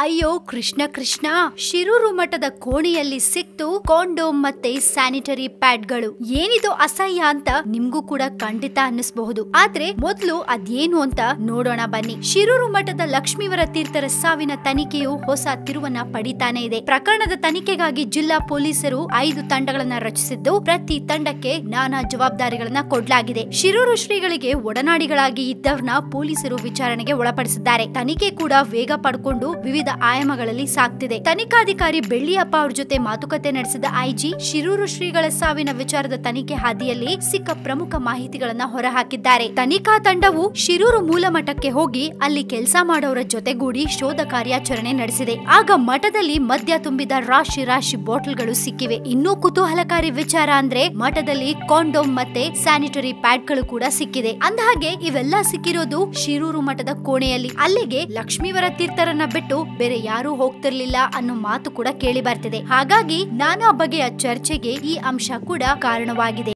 ಅಯ್ಯೋ, ಕೃಷ್ಣ ಕೃಷ್ಣ. ಶಿರೂರು ಮಠದ ಕೋಣೆಯಲ್ಲಿ ಸಿಕ್ತು ಕಾಂಡೋಮ್ ಮತ್ತೆ ಸ್ಯಾನಿಟರಿ ಪ್ಯಾಡ್ಗಳು. ಏನಿದು ಅಸಹ್ಯ ಅಂತ ನಿಮ್ಗೂ ಕೂಡ ಖಂಡಿತ ಅನ್ನಿಸಬಹುದು. ಆದ್ರೆ ಮೊದಲು ಅದೇನು ಅಂತ ನೋಡೋಣ ಬನ್ನಿ. ಶಿರೂರು ಮಠದ ಲಕ್ಷ್ಮೀವರ ತೀರ್ಥರ ಸಾವಿನ ತನಿಖೆಯು ಹೊಸ ತಿರುವನ್ನ ಪಡಿತಾನೆ ಇದೆ. ಪ್ರಕರಣದ ತನಿಖೆಗಾಗಿ ಜಿಲ್ಲಾ ಪೊಲೀಸರು ಐದು ತಂಡಗಳನ್ನ ರಚಿಸಿದ್ದು, ಪ್ರತಿ ತಂಡಕ್ಕೆ ನಾನಾ ಜವಾಬ್ದಾರಿಗಳನ್ನ ಕೊಡ್ಲಾಗಿದೆ. ಶಿರೂರು ಶ್ರೀಗಳಿಗೆ ಒಡನಾಡಿಗಳಾಗಿ ಇದ್ದವ್ರನ್ನ ಪೊಲೀಸರು ವಿಚಾರಣೆಗೆ ಒಳಪಡಿಸಿದ್ದಾರೆ. ತನಿಖೆ ಕೂಡ ವೇಗ ಪಡ್ಕೊಂಡು ವಿವಿಧ ಆಯಾಮಗಳಲ್ಲಿ ಸಾಗ್ತಿದೆ ತನಿಖಾಧಿಕಾರಿ ಬೆಳ್ಳಿಯಪ್ಪ ಅವ್ರ ಜೊತೆ ಮಾತುಕತೆ ನಡೆಸಿದ ಐಜಿ ಶಿರೂರು ಶ್ರೀಗಳ ಸಾವಿನ ವಿಚಾರದ ತನಿಖೆ ಹಾದಿಯಲ್ಲಿ ಸಿಕ್ಕ ಪ್ರಮುಖ ಮಾಹಿತಿಗಳನ್ನ ಹೊರಹಾಕಿದ್ದಾರೆ. ತನಿಖಾ ತಂಡವು ಶಿರೂರು ಮೂಲ ಮಠಕ್ಕೆ ಹೋಗಿ ಅಲ್ಲಿ ಕೆಲಸ ಮಾಡೋರ ಜೊತೆಗೂಡಿ ಶೋಧ ಕಾರ್ಯಾಚರಣೆ ನಡೆಸಿದೆ. ಆಗ ಮಠದಲ್ಲಿ ಮದ್ಯ ತುಂಬಿದ ರಾಶಿ ರಾಶಿ ಬಾಟಲ್ಗಳು ಸಿಕ್ಕಿವೆ. ಇನ್ನೂ ಕುತೂಹಲಕಾರಿ ವಿಚಾರ ಅಂದ್ರೆ ಮಠದಲ್ಲಿ ಕಾಂಡೋಮ್ ಮತ್ತೆ ಸ್ಯಾನಿಟರಿ ಪ್ಯಾಡ್ಗಳು ಕೂಡ ಸಿಕ್ಕಿದೆ. ಅಂದಹಾಗೆ ಇವೆಲ್ಲ ಸಿಕ್ಕಿರೋದು ಶಿರೂರು ಮಠದ ಕೋಣೆಯಲ್ಲಿ. ಅಲ್ಲಿಗೆ ಲಕ್ಷ್ಮೀವರ ತೀರ್ಥರನ್ನ ಬಿಟ್ಟು ಬೇರೆ ಯಾರೂ ಹೋಗ್ತಿರ್ಲಿಲ್ಲ ಅನ್ನೋ ಮಾತು ಕೂಡ ಕೇಳಿ ಬರ್ತಿದೆ. ಹಾಗಾಗಿ ನಾನಾ ಬಗೆಯ ಚರ್ಚೆಗೆ ಈ ಅಂಶ ಕೂಡ ಕಾರಣವಾಗಿದೆ.